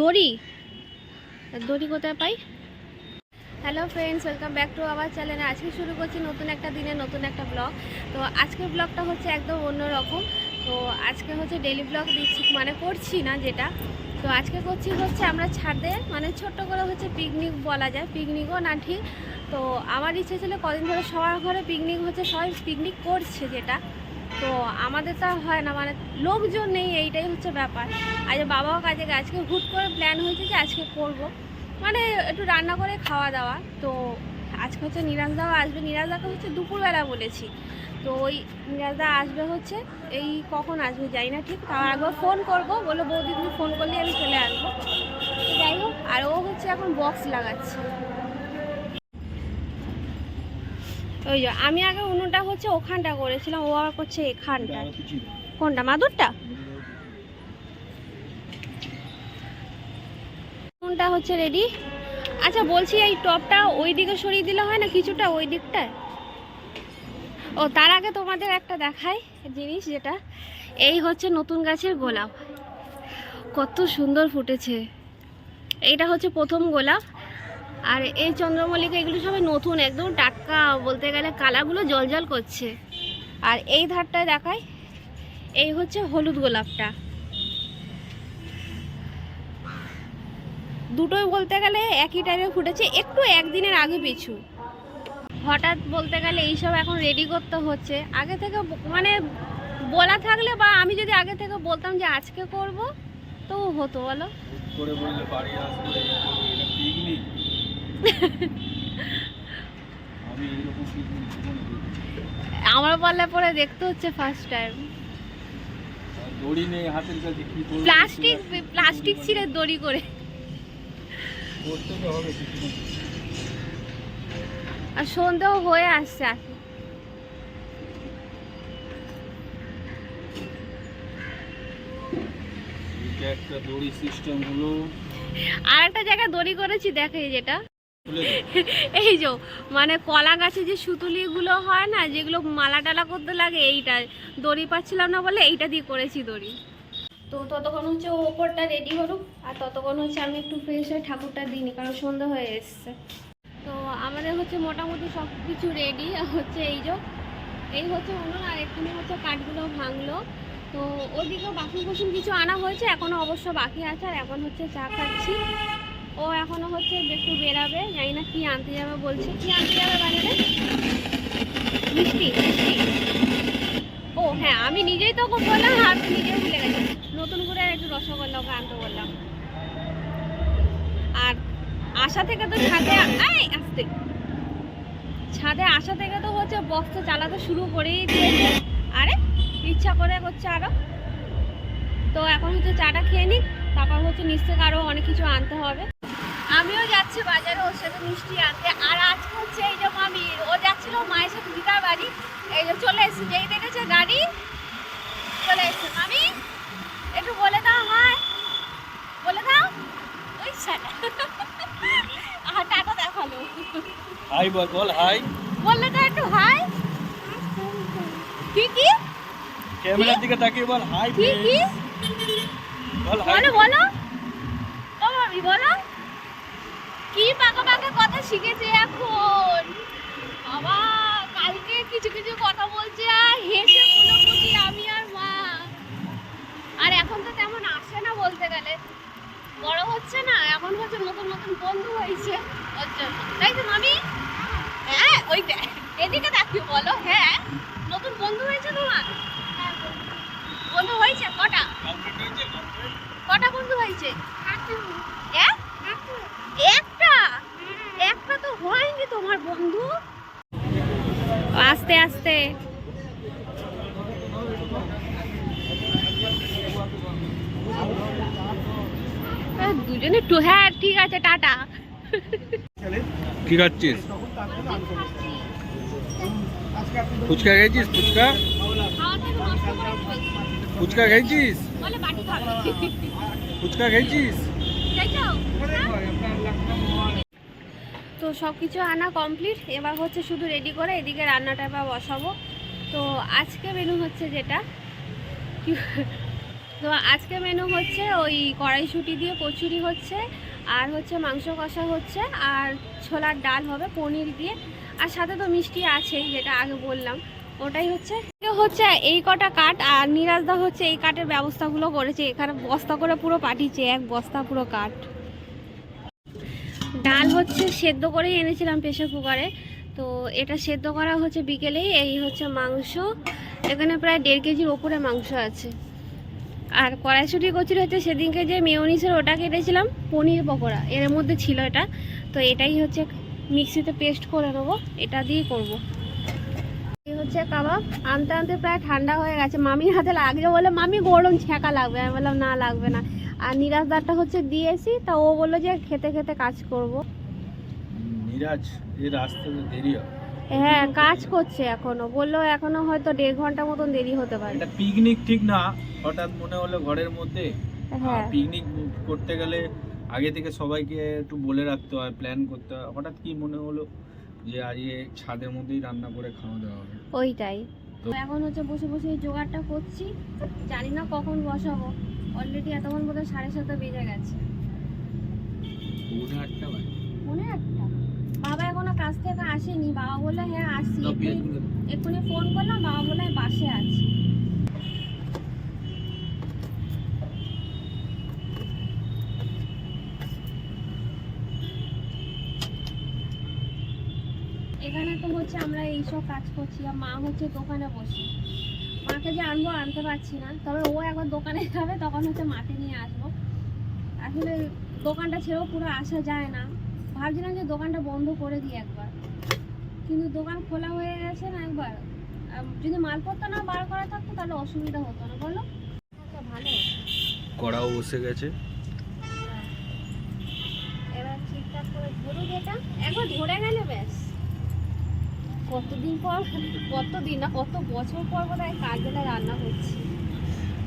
দড়ি? দড়ি কোথায় পাই? Hello friends welcome back to our চ্যানেলে আজকে শুরু করছি নতুন একটা দিনে নতুন একটা ব্লগ তো আজকের ব্লগটা হচ্ছে একদম অন্যরকম। তো আজকে হচ্ছে ডেলি ব্লগ দিচ্ছি মানে করছি না যেটা। তো আজকে করছি হচ্ছে আমরা ছাদে মানে ছোট্ট করে হচ্ছে পিকনিক বলা যায়। পিকনিকও না ঠিক। তো আমার ইচ্ছে ছিল কদিন ধরে সবার ঘরে পিকনিক হচ্ছে, সবাই পিকনিক করছে যেটা। তো আমাদের তো হয় না মানে লোকজন নেই, এইটাই হচ্ছে ব্যাপার। আজ বাবাও কাজে আজকে হুট করে প্ল্যান হয়েছে যে আজকে করব। মানে একটু রান্না করে খাওয়া দাওয়া, তো আজকে হচ্ছে নিরাজদাও আসবে। নিরাজদাকে হচ্ছে দুপুরবেলা বলেছি। তো ওই নিরাজদা আসবে হচ্ছে, এই কখন আসবে যাই না ঠিক তার একবার ফোন করব। বলে বৌদি তুমি ফোন করলে আমি চলে আসব। যাই হোক, আর ও হচ্ছে এখন বক্স লাগাচ্ছে। ওই যে আমি আগে উনুনটা হচ্ছে ওখানটা করেছিলাম ও আবার করছে এখানটা। কোনটা মাদুরটা? উনুনটা হচ্ছে রেডি আচ্ছা বলছি এই টপটা ওই দিকে সরিয়ে দিলে হয় না কিছুটা ওই দিকটায়? ও তার আগে তোমাদের একটা দেখাই জিনিস যেটা। এই হচ্ছে নতুন গাছের গোলাপ। কত সুন্দর ফুটেছে। এইটা হচ্ছে প্রথম গোলাপ। আর এই চন্দ্রমল্লিকা, এগুলো সবাই নতুন, একদম টাটকা, বলতে গেলে কালারগুলো জল করছে। আর এই ধারটায় দেখায় এই হচ্ছে হলুদ গোলাপটা। দুটোই বলতে গেলে একই টাইমে ফুটেছে, একটু একদিনের আগে পিছু। হঠাৎ বলতে গেলে এইসব এখন রেডি করতে হচ্ছে। আগে থেকে মানে বলা থাকলে বা আমি যদি আগে থেকে বলতাম যে আজকে করব, তো হতো বলো। করে বললে বাড়ি আসবে পিকনিক আমি এরকম পিকনিক জীবনে দেখিনি। আমার পাল্লা পরে দেখতে হচ্ছে ফার্স্ট টাইম দড়ি নেই হাতের কাছে কি প্লাস্টিক প্লাস্টিক ছিঁড়ে দড়ি করে। করতে তো হবে। আর সন্ধেও হয়ে আসছে আসে এইটা একটা দড়ি সিস্টেম হলো। আর একটা জায়গায় দড়ি করেছি দেখে যেটা। এই যে মানে কলা গাছে যে সুতুলিগুলো হয় না, যেগুলো মালা টালা করতে লাগে, এইটা দড়ি পাচ্ছিলাম না বলে এইটা দিয়ে করেছি দড়ি। তো ততক্ষণ হচ্ছে ওপরটা রেডি হলুক আর ততক্ষণ হচ্ছে আমি একটু ফ্রেশ হয়ে ঠাকুরটা দিইনি, কারণ সন্ধ্যা হয়ে এসছে। তো আমাদের হচ্ছে মোটামুটি সব কিছু রেডি হচ্ছে এই যে, এই হচ্ছে উনুন, আর এখানে হচ্ছে কাঠগুলো ভাঙলো। তো ওদিকেও বাসন কুসুন কিছু আনা হয়েছে, এখনও অবশ্য বাকি আছে, আর এখন হচ্ছে চা খাচ্ছি। ও এখনও হচ্ছে একটু বেরাবে, জানি না কি আনতে যাবে বলছে। কি আনতে যাবে বাড়িতে? মিষ্টি ও হ্যাঁ আমি নিজেই তো বললাম, আর নিজেও ভুলে গেছি। নতুন করে আর একটু রসগোল্লা ওকে আনতে বললাম। আর আশা থেকে তো ছাদে আসতে। ছাদে আসা থেকে তো হচ্ছে বক্সটা চালাতে শুরু করেই দিয়েছে। আরে, ইচ্ছা করে করছে আরও। তো এখন হচ্ছে চাটা খেয়ে নিক, তারপর হচ্ছে নিচ থেকে আরও অনেক কিছু আনতে হবে। আমিও যাচ্ছি বাজারে ওর সাথে মিষ্টি আনতে। আর আজকে হচ্ছে এই যে মামি ও যাচ্ছিল মায়ের সাথে দিদার বাড়ি। এই যে চলে এসেছে যেই দেখেছে গাড়ি চলে এসেছে। মামি একটু বলে দাও হাই। বলে দাও। ওই আর টাকা দেখাল। হাই বল বল হাই। বললে তো একটু হাই। কি কি? ক্যামেরার দিকে তাকিয়ে বল হাই কি কি? বল হাই বলো বলো। ও মামি বলো। কি পাকা পাকা কথা শিখেছে এখন? বাবা কালকে কিছু কিছু কথা বলছে আর হেসে কুলোকুটি আমি আর মা। আর এখন তো তেমন আসে না বলতে গেলে। বড় হচ্ছে না এখন হচ্ছে নতুন নতুন বন্ধু হয়েছে। ওর জন্য। তাই তো মামি? হ্যাঁ ওই দেখ এদিকে তাকিয়ে বলো। হ্যাঁ নতুন বন্ধু হয়েছে তোমার? বন্ধু। হয়েছে? কটা? কটা বন্ধু হয়েছে? এক? একটা তো হয়নি তোমার বন্ধু? আস্তে আস্তে। দুজনে টু হ্যাঁ ঠিক আছে টাটা। কি খাচ্ছিস? ফুচকা খেয়েছিস? ফুচকা। ফুচকা খেয়েছিস? ফুচকা খেয়েছিস? খেয়েছো? তো সব কিছু আনা কমপ্লিট। এবার হচ্ছে শুধু রেডি করে এদিকে রান্নাটা এবার বসাবো। তো আজকে মেনু হচ্ছে যেটা। তো আজকে মেনু হচ্ছে ওই কড়াইশুটি দিয়ে কচুরি হচ্ছে, আর হচ্ছে মাংস কষা হচ্ছে, আর ছোলার ডাল হবে পনির দিয়ে। আর সাথে তো মিষ্টি আছেই, যেটা আগে বললাম। ওটাই হচ্ছে। হচ্ছে এই কটা কাঠ, আর নিরাজদা হচ্ছে এই কাঠের ব্যবস্থাগুলো করেছে। এখানে বস্তা করে পুরো পাঠিয়েছে, এক বস্তা পুরো কাঠ। ডাল হচ্ছে সেদ্ধ করেই এনেছিলাম প্রেশার কুকারে। তো এটা সেদ্ধ করা হচ্ছে বিকেলেই, এই হচ্ছে মাংস। এখানে প্রায় দেড় কেজির ওপরে মাংস আছে। আর কড়াইশুটি কচুরি হচ্ছে সেদিনকে যে মেয়নিসের ওটা কেটেছিলাম, পনির পকোড়া। এর মধ্যে ছিল এটা। তো এটাই হচ্ছে মিক্সিতে পেস্ট করে নেব। এটা দিয়ে করব। হচ্ছে কাবাব। আনতে আনতে প্রায় ঠান্ডা হয়ে গেছে। মামির হাতে লাগছে বলে মামি গরম ছ্যাঁকা লাগবে। আমি বললাম না লাগবে না। আর নিরাজদারটা হচ্ছে দিয়েছি। তা ও বলল যে খেতে খেতে কাজ করব। মিরাজ এর আসতে দেরি হবে। হ্যাঁ কাজ করছে এখনও। বলল এখনও হয়তো দেড় ঘণ্টা মতন দেরি হতে পারে। এটা পিকনিক ঠিক না। হঠাৎ মনে হলো ঘরের মধ্যে। হ্যাঁ। পিকনিক করতে গেলে আগে থেকে সবাইকে একটু বলে রাখতে হয় প্ল্যান করতে হয়। হঠাৎ কি মনে হলো? যে আজকে ছাদের মধ্যেই রান্না করে খাওয়া দাওয়া হবে। ওইটাই। তো- এখন হচ্ছে বসে বসে জোগাড়টা করছি। জানি না কখন বসাবো। অলরেডি এতক্ষণ বোধ হয় সাড়ে সাতটা বেজে গেছে। মনে একটা বাবা এখনও কাজ থেকে আসেনি। বাবা বলল হ্যাঁ আসছি এক্ষুনি- ফোন করলাম। বাবা বলল আমি বাসে আছি। এখানে তো হচ্ছে আমরা এইসব কাজ করছি আর মা হচ্ছে দোকানে বসি। মাকে যে আনব আনতে পারছি না তবে ও একবার দোকানে যাবে তখন হচ্ছে মাকে নিয়ে আসব। আসলে দোকানটা ছেড়েও পুরো আসা যায় না। ভাবছিলাম যে দোকানটা বন্ধ করে দিই একবার। কিন্তু দোকান খোলা হয়ে গেছে না একবার। যদি মালপত্র না বার করা থাকতো তাহলে অসুবিধা হতো না বলো? আচ্ছা, ভালো। কড়াও বসে গেছে। এবার ঠিকঠাক করে ধরুক এটা। একবার ধরে গেলে ব্যাস। কতদিন পর কতদিন না কত বছর পর বোধ হয় কাঠবেলায় রান্না করছি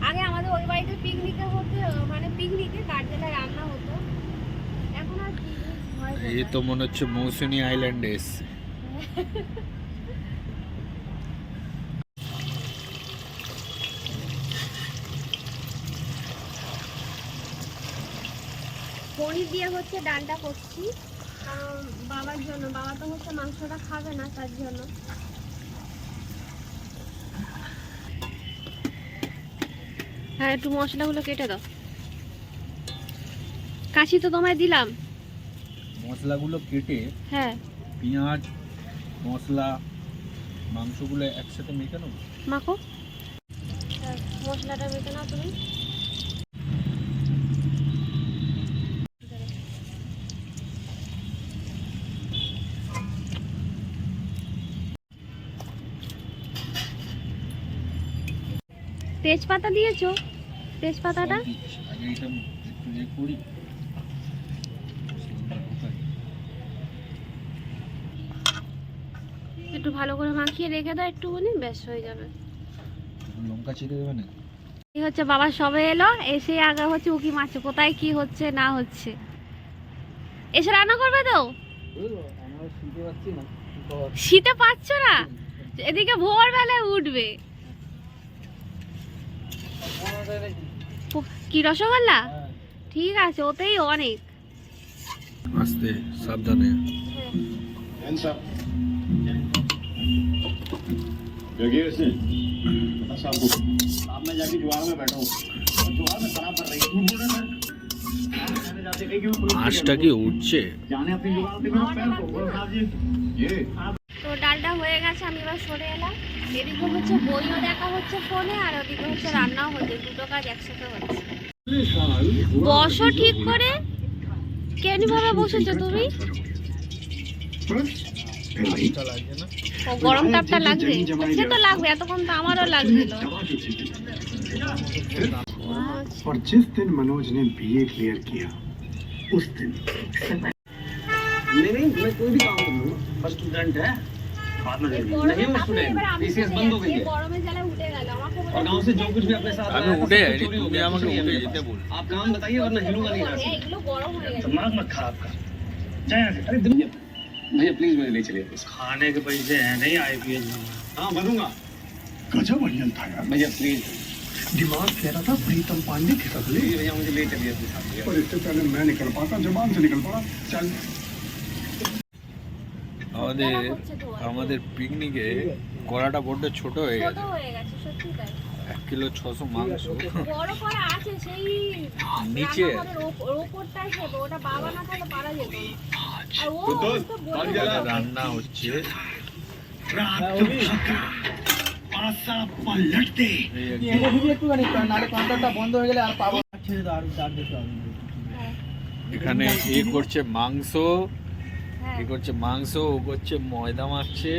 আগে আমাদের ওই বাড়িতে পিকনিকে হতো মানে পিকনিকে কাঠবেলায় রান্না হতো। এখন আর পিকনিক হয় এই? তো মনে হচ্ছে মৌসুনি আইল্যান্ডে এসছে। পনির দিয়ে হচ্ছে ডালটা করছি। বাবার জন্য বাবা তো হচ্ছে মাংসটা খাবে না তার জন্য। হ্যাঁ একটু মশলাগুলো কেটে দাও। কাশি তো তোমায় দিলাম। মশলাগুলো কেটে হ্যাঁ। পেঁয়াজ মশলা মাংসগুলো একসাথে মেখানো মাখো। হ্যাঁ, মশলাটা মেখে নাও তুমি। তেজপাতা দিয়েছ? তেজপাতাটা? একটু ইয়ে। একটু ভালো করে মাখিয়ে রেখে দাও একটুখানি ব্যাস হয়ে যাবে। লঙ্কা ছিঁড়ে দেবে না এই হচ্ছে বাবা সবে এলো এসে আগে হচ্ছে উকি মারছে কোথায় কি হচ্ছে না হচ্ছে। এসে রান্না করবে তো? শীতে পাচ্ছ না? এদিকে ভোরবেলায় উঠবে। কি রসগোল্লা ঠিক আছে ওতেই অনেক আস্তে সাবধানে सामने है आस्टा की उठ से जाने अपनी जुआर গেছে আমি এবার সরে এলাম এদিকে হচ্ছে বইও দেখা হচ্ছে ফোনে আর ওদিকে হচ্ছে রান্নাও হচ্ছে দুটো কাজ একসাথে হচ্ছে বসো ঠিক করে কেন ভাবে বসেছো তুমি আঁশটা লাগছে না ও গরম তাপটা লাগবে সে তো লাগবে এতক্ষণ তো আমারও লাগছিল दवा की चीज আচ্ছা। और जिस दिन मनोज ने बीए क्लियर किया उस दिन नहीं नहीं मैं कोई भी काम कर लूंगा बस स्टूडेंट है भैया प्लीज़ मुझे चलिए। खाने के पैसे नहीं हाँ बनूँगा। था यार। भैया प्लीज़ दिमाग कह रहा था प्रीतम पांडे के भैया मुझे ले चलिए अपने साथ। इससे पहले मैं निकल पाता जबान से निकल पड़ा। चल। আমাদের আমাদের পিকনিকে গলাটা বড্ড ছোট হয়ে গেছে। এক কিলো ছশো মাংস। নিচে। রান্না আচ্ছা। হচ্ছে হ্যাঁ, এখানে এ করছে মাংস হ্যাঁ। এ করছে? মাংস ও করছে ময়দা মাখছে।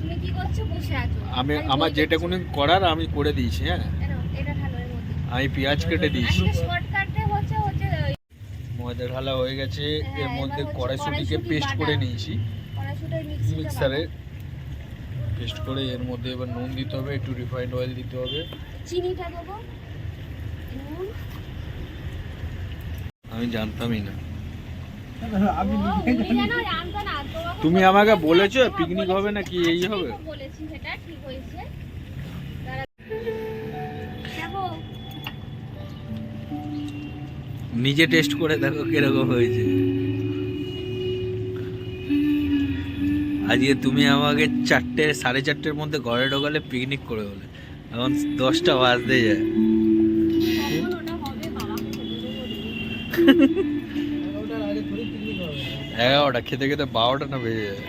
তুমি কি করছ? বসে আছো। আমি আমার যেটা। কোনো করার আমি করে দিয়েছি হ্যাঁ। আমি পেঁয়াজ কেটে দিয়েছি। ময়দা ঢালা হয়ে গেছে। হ্যাঁ, এর মধ্যে কড়াইশুটিকে পেস্ট করে নিয়েছি। মিক্সারে পেস্ট করে এর মধ্যে এবার নুন দিতে হবে একটু রিফাইন্ড অয়েল দিতে হবে। চিনিটা দেবো। আমি জানতামই না ও, উনি যেন জানতো না, তোমাকে তুমি আমাকে বলেছ পিকনিক। হবে নাকি এই হবে? বলেছি সেটা ঠিক হয়েছে। নিজে টেস্ট করে দেখো কীরকম হয়েছে। আজকে তুমি আমাকে চারটে সাড়ে চারটের মধ্যে ঘরে ঢোকালে পিকনিক করে বলে। এখন দশটা বাজতে যায়। এগারোটা খেতে খেতে বারোটা না বেজে যায়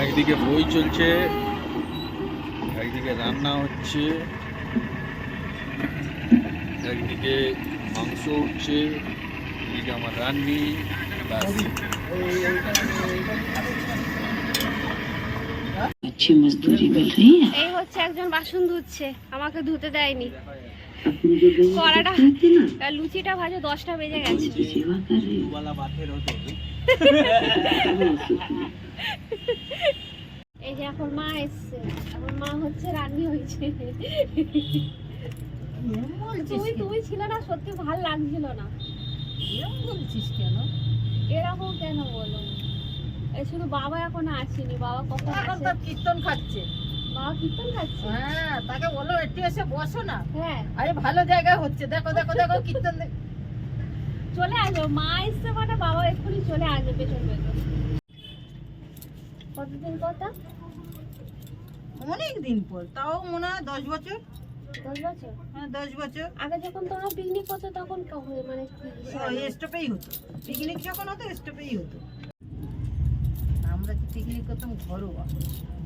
একদিকে বই চলছে একদিকে রান্না হচ্ছে একদিকে মাংস উঠছে এদিকে আমার রান্নি ব্যাস। अच्छी मजदूरी मिल रही है এই হচ্ছে একজন বাসন ধুচ্ছে আমাকে ধুতে দেয়নি अपनी जो गई লুচিটা ভাজো দশটা বেজে গেছে। এই যে এখন মা এসছে। এখন মা হচ্ছে রান্নি হয়েছে। তুমি তুমি ছিল না সত্যি ভালো লাগছিল না। এরকম বলছিস কেন? এরকম কেন বলো? শুধু বাবা এখন আসেনি বাবা কখন কীর্তন খাচ্ছে। বাবা কীর্তন খাচ্ছে হ্যাঁ তাকে বলো একটু এসে বসো না। হ্যাঁ। আরে ভালো জায়গায় হচ্ছে। দেখো দেখো দেখো কীর্তন দেখ- চলে আসবে মা এসছে মানে বাবা এক্ষুনি চলে আসবে পেছন পেছন। কতদিন কথা অনেক দিন পর তাও মনে হয় দশ বছর। দশ বছর? হ্যাঁ দশ বছর। আগে যখন তোমরা পিকনিক করতো তখন কখন মানে কি স্টপেই হতো। পিকনিক যখন হতো স্টপেই হতো। আমরা তো পিকনিক করতাম ঘরোয়া।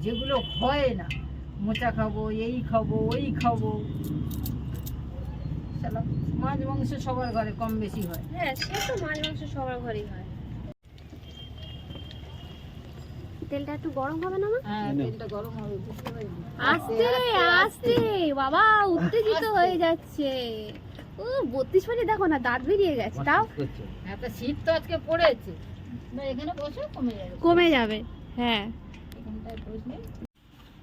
যেগুলো হয় না। মোচা খাব এই খাব ওই খাব। মাছ মাংস সবার ঘরে কম বেশি হয়। হ্যাঁ সে তো মাছ মাংস সবার ঘরেই হয়। তেলটা একটু গরম হবে না হ্যাঁ তেলটা গরম হবে আস্তে আস্তে। বাবা উত্তেজিত হয়ে যাচ্ছে। ও বত্রিশ দেখো না দাঁত বেরিয়ে গেছে তাও একটা শীত তো আজকে পড়েছে। এখানে বসে কমে যাবে। কমে যাবে হ্যাঁ।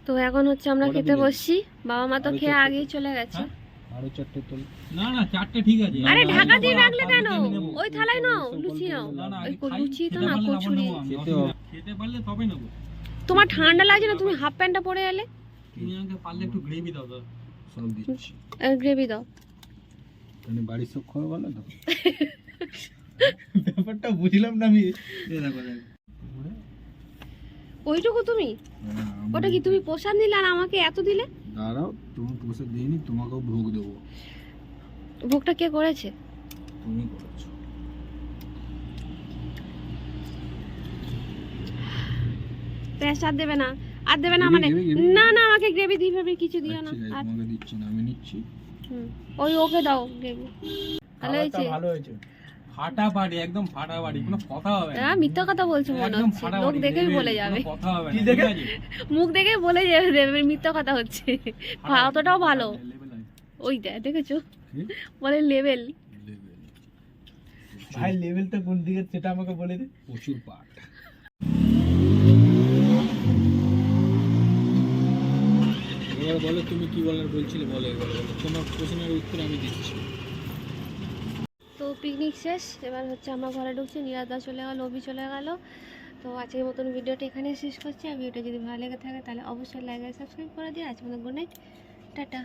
তো এখন হচ্ছে আমরা খেতে বসছি। বাবা মা তো খেয়ে আগেই চলে গেছে। আরও চারটে তোল না না চারটে ঠিক আছে। আরে ঢাকা দিয়ে রাখলে কেন? ওই থালায় নাও লুচি নাও। না, না, ওই লুচি তো না কচুরি খেতে অসুবিধা হবে। নেই। খেতে পারলে তবে নেব। তোমার ঠান্ডা লাগছে না? তুমি হাফ প্যান্টটা পরে এলে। তুমি আমাকে পারলে একটু গ্রেভি দাও তো সব দিচ্ছি। গ্রেভি দাও। মানে সব তো? ব্যাপারটা বুঝলাম না আমি। এই দেখো দেখো। ওইটুকু তুমি? হ্যাঁ, ওটা কি তুমি প্রসাদ নিলে আর আমাকে এত দিলে? দাঁড়াও তুমি পয়সা দিইনি তোমাকেও ভোগ দেবো। ভোগটা কে করেছে? তুমি করেছ। আর দেবে না। আর দেবে না মানে? না না আমাকে গ্রেভি দিয়ে ফেবি কিছু দিও না। আচ্ছা, আর তোমাকে দিচ্ছি না আমি নিচ্ছি। হুম, ওই ওকে দাও গ্রেভি। ভালো হয়েছে। ভালো হয়েছে। ফাটাফাটি একদম ফাটাফাটি কোনো কথা হবে না। হ্যাঁ মিথ্যা কথা বলছো মনে হচ্ছে। লোক দেখেই বলে যাবে। কথা হবে না ঠিক আছে? মুখ দেখেই বলে যাবে দেবে মিথ্যা কথা হচ্ছে। অতটাও ভালো। level আছে। ওই দেখ দেখেছ? বলে লেভেল ভাই লেভেলটা কোন দিকে সেটা আমাকে বলে দে। প্রচুর পাট। এবার বলো তুমি কি বলার বলছিলে? বলো এবার বলো। তোমার প্রশ্নের উত্তর আমি দিচ্ছি। পিকনিক শেষ, এবার হচ্ছে আমার ঘরে ঢুকছি নিরাদা চলে গেল অভি চলে গেল। তো আজকের মতন ভিডিওটা এখানে শেষ করছি। আর ভিডিওটা যদি ভালো লেগে থাকে, তাহলে অবশ্যই লাইক আর সাবস্ক্রাইব করে দিই আজকে মতন গুড নাইট টাটা।